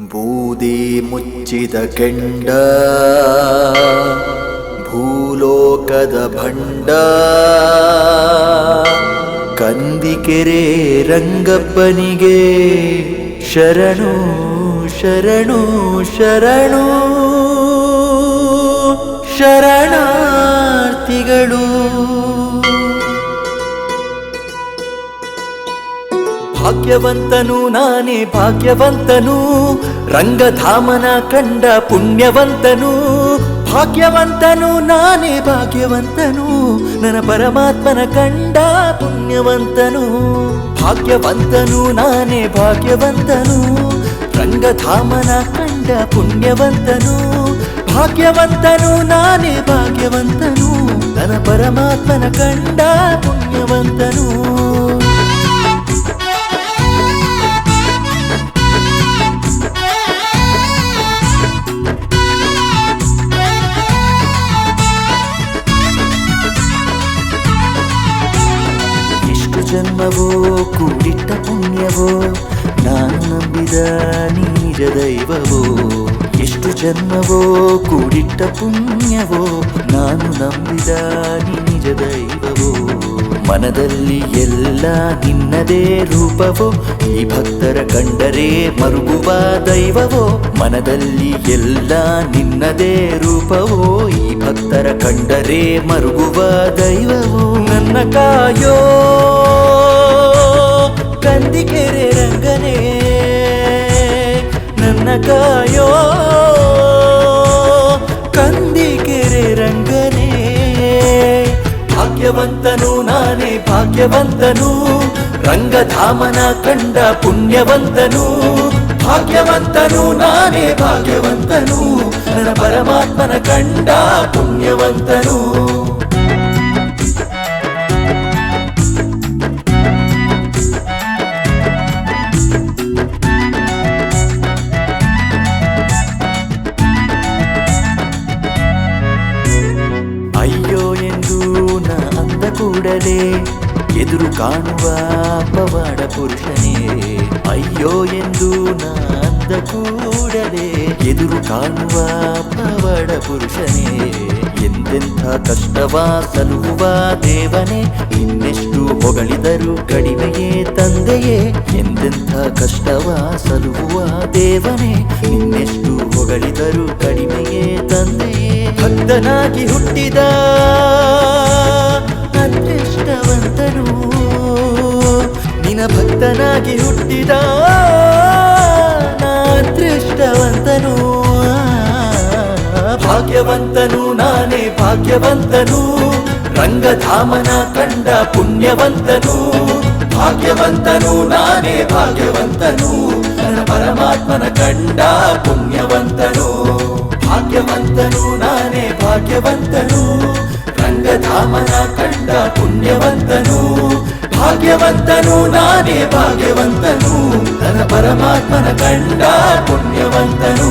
ಬೂದಿ ಮುಚ್ಚಿದ ಕೆಂಡ ಭೂಲೋಕದ ಭಂಡ ಕಂದಿಕೆರೆ ರಂಗಪ್ಪನಿಗೆ ಶರಣು ಶರಣು ಶರಣು ಶರಣಾರ್ಥಿಗಳು. ಭಾಗ್ಯವಂತನು ನಾನೇ ಭಾಗ್ಯವಂತನು ರಂಗಧಾಮನ ಕಂಡ ಪುಣ್ಯವಂತನು ಭಾಗ್ಯವಂತನು ನಾನೇ ಭಾಗ್ಯವಂತನು ನನ್ನ ಪರಮಾತ್ಮನ ಕಂಡ ಪುಣ್ಯವಂತನು ಭಾಗ್ಯವಂತನು ನಾನೇ ಭಾಗ್ಯವಂತನು ರಂಗಧಾಮನ ಕಂಡ ಪುಣ್ಯವಂತನು ಭಾಗ್ಯವಂತನು ನಾನೇ ಭಾಗ್ಯವಂತನು ನನ್ನ ಪರಮಾತ್ಮನ ಕಂಡ ಪುಣ್ಯವಂತನು ಜನ್ಮವೋ, ಕೂಡಿಟ್ಟ ಪುಣ್ಯವೋ, ನಾನು ನಂಬಿದ ನೀಜ ದೈವವೋ. ಎಷ್ಟು ಜನ್ಮವೋ, ಕೂಡಿಟ್ಟ ಪುಣ್ಯವೋ, ನಾನು ನಂಬಿದ ನೀಜ ದೈವವೋ. ಮನದಲ್ಲಿ ಎಲ್ಲ ನಿನ್ನದೇ ರೂಪವೋ, ಈ ಭಕ್ತರ ಕಂಡರೆ ಮರುಗುವ ದೈವವೋ. ಮನದಲ್ಲಿ ಎಲ್ಲ ನಿನ್ನದೇ ರೂಪವೋ, ಈ ಭಕ್ತರ ಕಂಡರೆ ಮರುಗುವ ದೈವವೋ. ನನ್ನ ಕಾಯೋ ನಾನೇ ಭಾಗ್ಯವಂತನು ರಂಗಧಾಮನ ಕಂಡ ಪುಣ್ಯವಂತನು ಭಾಗ್ಯವಂತನು ನಾನೇ ಭಾಗ್ಯವಂತನು ನನ್ನ ಪರಮಾತ್ಮನ ಕಂಡ ಪುಣ್ಯವಂತನು ಕೂಡಲೇ ಎದುರು ಕಾಣುವ ಪವಾಡ ಪುರುಷನೇ, ಅಯ್ಯೋ ಎಂದು ನಾದ ಕೂಡಲೇ ಎದುರು ಕಾಣುವ ಪವಾಡ ಪುರುಷನೇ ಎಂದೆಂಥ ಕಷ್ಟವ ಸಲುವ ದೇವನೇ, ಇನ್ನೆಷ್ಟು ಹೊಗಳಿದರು ಕಡಿಮೆಯೇ ತಂದೆಯೇ ಎಂದೆಂಥ ಕಷ್ಟವ ಸಲುಹುವ ದೇವನೇ, ಇನ್ನೆಷ್ಟು ಹೊಗಳಿದರು ಕಡಿಮೆಯೇ ತಂದೆಯೇ. ಭಕ್ತನಾಗಿ ಹುಟ್ಟಿದ ಅದೃಷ್ಟವಂತನು ನಿನ ಭಕ್ತನಾಗಿ ಹುಟ್ಟಿದ ನಾ ಭಾಗ್ಯವಂತನು ನಾನೇ ಭಾಗ್ಯವಂತನು. ರಂಗಧಾಮನ ಕಂಡ ಪುಣ್ಯವಂತನು. ಭಾಗ್ಯವಂತನು ನಾನೇ ಭಾಗ್ಯವಂತನು. ನನ್ನ ಪರಮಾತ್ಮನ ಕಂಡ ಪುಣ್ಯವಂತನು. ಭಾಗ್ಯವಂತನು ನಾನೇ ಭಾಗ್ಯವಂತನು. ಕಂಡ ಪುಣ್ಯವಂತನು ಭಾಗ್ಯವಂತನು ನಾನೇ ಭಾಗ್ಯವಂತನು ನನ್ನ ಪರಮಾತ್ಮನ ಕಂಡ ಪುಣ್ಯವಂತನು.